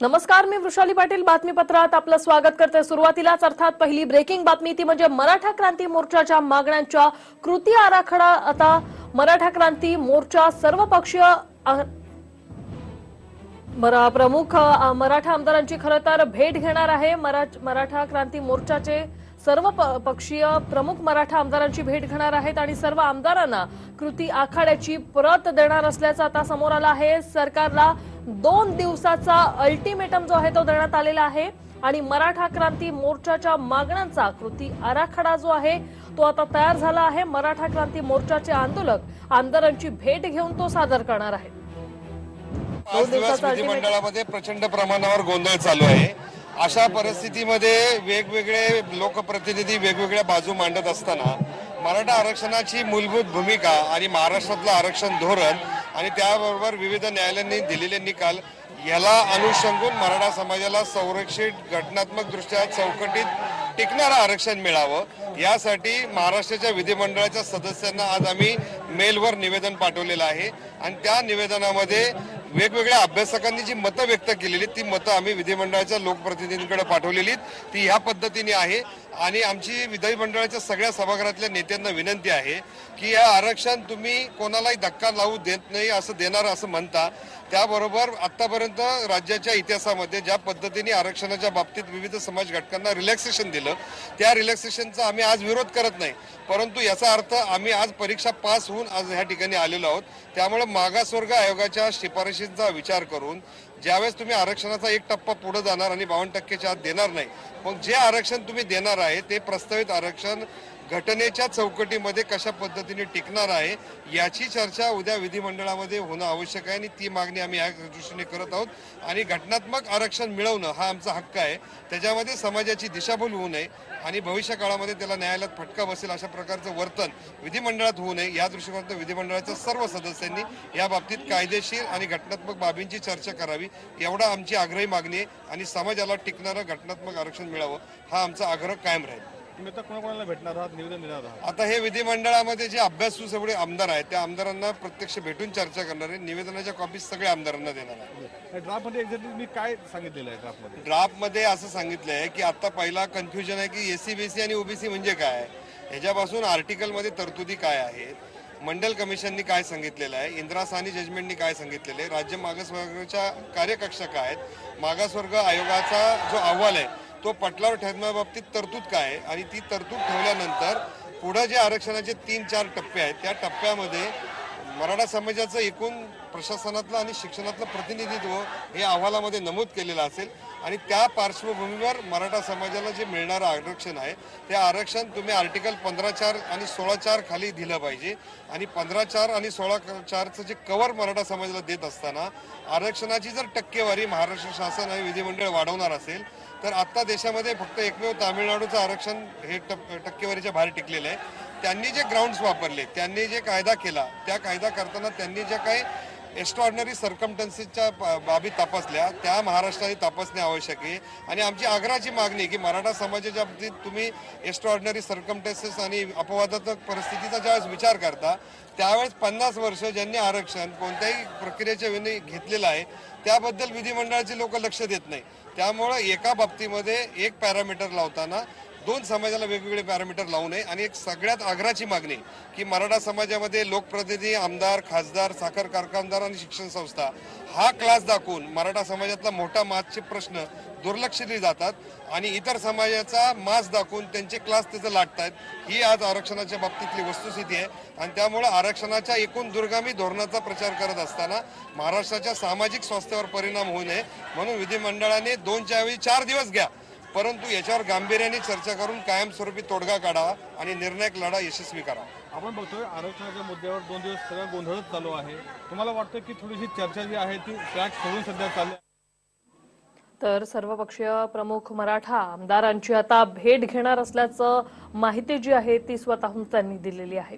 नमस्कार मी वृषाली पाटील बातमीपत्रात आपलं स्वागत करते. सुरुवातीलाच अर्थात पहिली ब्रेकिंग बातमी ती म्हणजे मराठा क्रांती मोर्चाच्या मागण्यांच्या कृती आराखडा. आता मराठा क्रांती मोर्चा सर्वपक्षीय मरा- प्रमुख मराठा आमदारांची खरं तर भेट घेणार आहे. मरा- मराठा क्रांती मोर्चाचे सर्व प- पक्षीय प्रमुख मराठा आमदारांची भेट घेणार आहेत आणि सर्व आमदारांना कृती आखाड्याची प्रत देणार असल्याचं आता समोर आलं आहे. सरकारला दोन दिवसाचा अल्टिमेटम जो आहे तो देण्यात आलेला आहे. आणि मराठा क्रांती मोर्चाच्या मागण्यांचा कृती आराखडा जो आहे तो आता तयार झाला आहे. मराठा क्रांती मोर्चाचे आंदोलक आमदारांची भेट घेऊन तो सादर करणार ultimate- विधिमंडळामध्ये प्रचंड प्रमाणावर गोंधळ चालू आहे. अशा परिस्थितीमध्ये वेगवेगळे लोकप्रतिनिधी वेगवेगळ्या बाजू मांडत असताना मराठा आरक्षणाची मूलभूत भूमिका आणि महाराष्ट्रातलं आरक्षण धोरण आणि त्याबरोबर विविध न्यायालयांनी दिलेले निकाल याला अनुषंगून मराठा समाजाला संरक्षित घटनात्मक दृष्ट्या चौकटीत टिकणारं आरक्षण मिळावं. यासाठी महाराष्ट्राच्या विधिमंडळाच्या सदस्यांना आज आम्ही मेलवर निवेदन पाठवलेलं आहे. आणि त्या निवेदनामध्ये वेगवेगळ्या अभ्यासकांनी जी मतं व्यक्त केलेली ती मतं आम्ही विधिमंडळाच्या लोकप्रतिनिधींकडे पाठवलेली ती ह्या पद्धतीने आहे. आणि आमची विधिमंडळाच्या सगळ्या सभागृहातल्या नेत्यांना विनंती आहे की या आरक्षण तुम्ही कोणालाही धक्का लावू देत नाही असं देणार असं म्हणता. त्याबरोबर आतापर्यंत राज्याच्या इतिहासामध्ये ज्या पद्धतीने आरक्षणाच्या बाबतीत विविध समाज घटकांना रिलॅक्सेशन दिलं त्या रिलॅक्सेशनचा आम्ही आज विरोध करत नाही. परंतु याचा अर्थ आम्ही आज परीक्षा पास होऊन आज ह्या ठिकाणी आलेलो आहोत. त्यामुळे मागासवर्ग आयोगाच्या शिफारशींचा विचार करून ज्यावेळेस तुम्ही आरक्षणाचा एक टप्पा पुढे जाणार आणि बावन्न टक्केच्या आत देणार नाही मग जे आरक्षण तुम्ही देणार आहे ते प्रस्तावित आरक्षण घटनेच्या चौकटीमध्ये कशा पद्धतीने टिकणार आहे याची चर्चा उद्या विधिमंडळामध्ये होणं आवश्यक आहे आणि ती मागणी आम्ही या दृष्टीने करत आहोत. आणि घटनात्मक आरक्षण मिळवणं हा आमचा हक्क आहे. त्याच्यामध्ये समाजाची दिशाभूल होऊ नये आणि भविष्य काळामध्ये त्याला न्यायालयात फटका बसेल अशा प्रकारचं वर्तन विधिमंडळात होऊ नये. या दृष्टिकोनातून विधिमंडळाच्या सर्व सदस्यांनी या बाबतीत कायदेशीर आणि घटनात्मक बाबींची चर्चा करावी. एवढा आमची आग्रही मागणी आहे आणि समाजाला टिकणारं घटनात्मक आरक्षण मिळावं हा आमचा आग्रह कायम राहील. कोणाकोणाला भेटणार आहात? निवेदन देणार आहात. आता हे विधिमंडळामध्ये जे अभ्यासू सगळे आमदार आहेत त्या आमदारांना प्रत्यक्ष भेटून चर्चा करणार आहे निवेदनाच्या कॉपीज सगळ्या आमदारांना देणार आहे ड्राफ्टमध्ये एक्झॅक्टली मी काय सांगितलेलं आहे ड्राफ्टमध्ये ड्राफ्टमध्ये असं सांगितलं आहे की आता पहिला कन्फ्युजन आहे की एसी बीसी आणि ओबीसी म्हणजे काय? ह्याच्यापासून आर्टिकलमध्ये तरतुदी काय आहेत मंडल कमिशननी काय सांगितलेलं आहे? इंदिरा साहनी जजमेंटनी काय सांगितलेलं आहे? राज्य मागासवर्गाच्या कार्यकक्षा काय आहेत? मागासवर्ग आयोगाचा जो अहवाल आहे तो पटलावर ठरण्याबाबतीत तरतूद काय आहे? आणि ती तरतूद ठेवल्यानंतर पुढं जे आरक्षणाचे तीन चार टप्पे आहेत त्या टप्प्यामध्ये मराठा समाजाचं एकूण प्रशासनातलं आणि शिक्षणातलं प्रतिनिधित्व हे अहवालामध्ये नमूद केलेलं असेल. आणि त्या पार्श्वभूमीवर मराठा समाजाला जे मिळणारं आरक्षण आहे ते आरक्षण तुम्ही आर्टिकल पंधरा चार आणि सोळा चार खाली दिलं पाहिजे. आणि पंधरा चार आणि सोळा चारचं जे कवर मराठा समाजाला देत असताना आरक्षणाची जर टक्केवारी महाराष्ट्र शासन आणि विधिमंडळ वाढवणार असेल तर आत्ता देशामध्ये फक्त एकमेव तामिळनाडूचं आरक्षण हे टक्केवारीच्या बाहेर टिकलेलं आहे. त्यांनी जे ग्राउंड्स वापरले त्यांनी जे कायदा केला त्या कायदा करताना त्यांनी ज्या काही एक्स्ट्रॉर्डनरी सर्कमटन्सेसच्या बाबी तपासल्या त्या महाराष्ट्राने तपासणे आवश्यक आहे. आणि आमची आग्रहाची मागणी की मराठा समाजाच्या बाबतीत तुम्ही एक्स्ट्रॉर्डनरी सर्कमटन्सेस आणि अपवादात्मक परिस्थितीचा ज्यावेळेस विचार करता त्यावेळेस पन्नास वर्ष ज्यांनी आरक्षण कोणत्याही प्रक्रियेच्या विनी घेतलेलं आहे त्याबद्दल विधिमंडळाचे लोक लक्ष देत नाही. त्यामुळं एका बाबतीमध्ये एक पॅरामीटर लावताना दोन समाजाला वेगवेगळे पॅरामीटर लावू नये. आणि एक सगळ्यात आग्रहाची मागणी की मराठा समाजामध्ये लोकप्रतिनिधी आमदार खासदार साखर कारखानदार आणि शिक्षण संस्था हा क्लास दाखवून मराठा समाजातला मोठा मासचे प्रश्न दुर्लक्षित जातात. आणि इतर समाजाचा मास दाखवून त्यांचे क्लास त्याचं लाटतात ही आज आरक्षणाच्या बाबतीतली वस्तुस्थिती आहे. आणि त्यामुळे आरक्षणाच्या एकूण दुर्गामी धोरणाचा प्रचार करत असताना महाराष्ट्राच्या सामाजिक स्वास्थ्यावर परिणाम होऊ नये. म्हणून विधिमंडळाने दोनच्या ऐवजी चार दिवस घ्या. परंतु याच्यावर गांभीर्याने चर्चा करून कायमस्वरूपी तोडगा काढावा आणि निर्णायक लढा यशस्वी करावा. आपण बघतोय आरक्षणाच्या मुद्द्यावर दोन दिवस सगळं गोंधळच चालू आहे. तुम्हाला वाटतं की थोडीशी चर्चा जी आहे ती ट्रॅक सोडून सध्या चालली आहे? तर सर्वपक्षीय प्रमुख मराठा आमदारांची आता भेट घेणार असल्याचं माहिती जी आहे ती स्वतःहून त्यांनी दिलेली आहे.